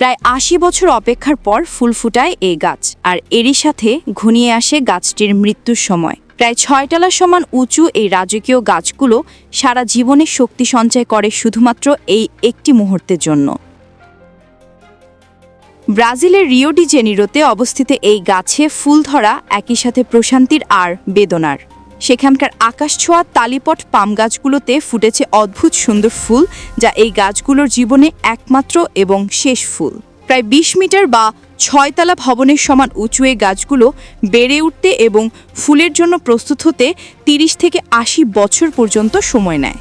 প্রায় আশি বছর অপেক্ষার পর ফুল ফুটায় এই গাছ, আর এরই সাথে ঘনিয়ে আসে গাছটির মৃত্যুর সময়। প্রায় ছয়টালা সমান উঁচু এই রাজকীয় গাছগুলো সারা জীবনে শক্তি সঞ্চয় করে শুধুমাত্র এই একটি মুহূর্তের জন্য। ব্রাজিলের রিও ডি জেনিরোতে অবস্থিত এই গাছে ফুল ধরা একই সাথে প্রশান্তির আর বেদনার। সেখানকার আকাশ ছোঁয়া তালিপট পাম গাছগুলোতে ফুটেছে অদ্ভুত সুন্দর ফুল, যা এই গাছগুলোর জীবনে একমাত্র এবং শেষ ফুল। প্রায় ২০ মিটার বা ছয়তলা ভবনের সমান উঁচু এই গাছগুলো বেড়ে উঠতে এবং ফুলের জন্য প্রস্তুত হতে ৩০ থেকে আশি বছর পর্যন্ত সময় নেয়।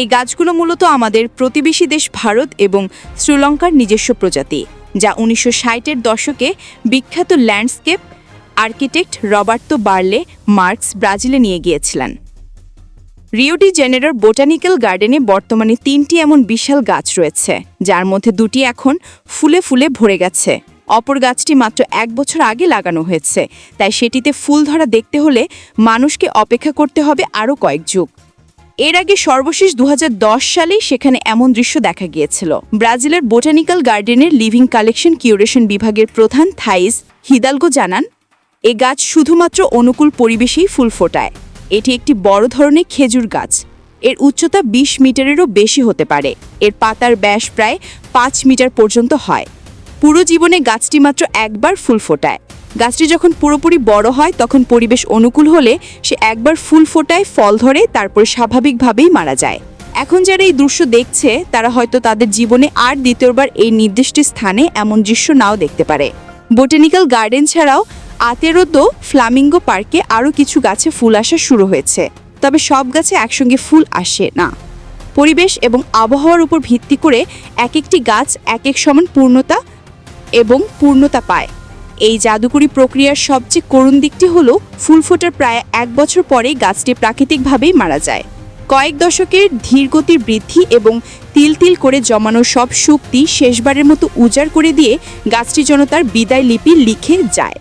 এই গাছগুলো মূলত আমাদের প্রতিবেশী দেশ ভারত এবং শ্রীলঙ্কার নিজস্ব প্রজাতি, যা উনিশশো ষাটের দশকে বিখ্যাত landscape architect Roberto Burle Marx ব্রাজিলে নিয়ে গিয়েছিলেন। রিওডি জেনেরোর বোটানিক্যাল গার্ডেনে বর্তমানে তিনটি এমন বিশাল গাছ রয়েছে, যার মধ্যে দুটি এখন ফুলে ফুলে ভরে গেছে। অপর গাছটি মাত্র এক বছর আগে লাগানো হয়েছে, তাই সেটিতে ফুল ধরা দেখতে হলে মানুষকে অপেক্ষা করতে হবে আরও কয়েক যুগ। এর আগে সর্বশেষ দু সালে সেখানে এমন দৃশ্য দেখা গিয়েছিল। ব্রাজিলের বোটানিক্যাল গার্ডেনের লিভিং কালেকশন কিউরেশন বিভাগের প্রধান থাইস হিদালগো জানান এ গাছ শুধুমাত্র অনুকূল পরিবেশেই ফুল ফোটায়। এটি একটি বড় ধরনের খেজুর গাছ। এর উচ্চতা ২০ মিটারেরও বেশি হতে পারে। এর পাতার ব্যাস প্রায় পাঁচ মিটার পর্যন্ত হয়। পুরো জীবনে গাছটি মাত্র একবার ফুল ফোটায়। গাছটি যখন পুরোপুরি বড় হয়, তখন পরিবেশ অনুকূল হলে সে একবার ফুল ফোটায়, ফল ধরে, তারপর স্বাভাবিকভাবেই মারা যায়। এখন যারা এই দৃশ্য দেখছে, তারা হয়তো তাদের জীবনে আর দ্বিতীয়বার এই নির্দিষ্ট স্থানে এমন দৃশ্য নাও দেখতে পারে। বোটানিক্যাল গার্ডেন ছাড়াও আতেরোতো ফ্লামিঙ্গো পার্কে আরও কিছু গাছে ফুল আসা শুরু হয়েছে। তবে সব গাছে একসঙ্গে ফুল আসে না। পরিবেশ এবং আবহাওয়ার উপর ভিত্তি করে এক একটি গাছ এক এক সমান পূর্ণতা এবং পূর্ণতা পায়। এই জাদুকরী প্রক্রিয়ার সবচেয়ে করুণ দিকটি হল, ফুল ফোটার প্রায় এক বছর পরেই গাছটি প্রাকৃতিকভাবেই মারা যায়। কয়েক দশকের ধীরগতির বৃদ্ধি এবং তিল তিল করে জমানো সব শক্তি শেষবারের মতো উজাড় করে দিয়ে গাছটি যেন তার বিদায় লিপি লিখে যায়।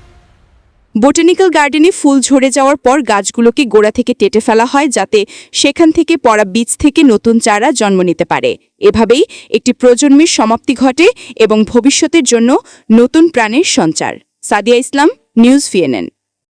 বোটানিক্যাল গার্ডেনে ফুল ঝরে যাওয়ার পর গাছগুলোকে গোড়া থেকে টেটে ফেলা হয় যাতে সেখান থেকে পড়া বীজ থেকে নতুন চারা জন্ম নিতে পারে। এভাবেই একটি প্রজন্মের সমাপ্তি ঘটে এবং ভবিষ্যতের জন্য নতুন প্রাণের সঞ্চার। সাদিয়া ইসলাম, নিউজ ভিএনএন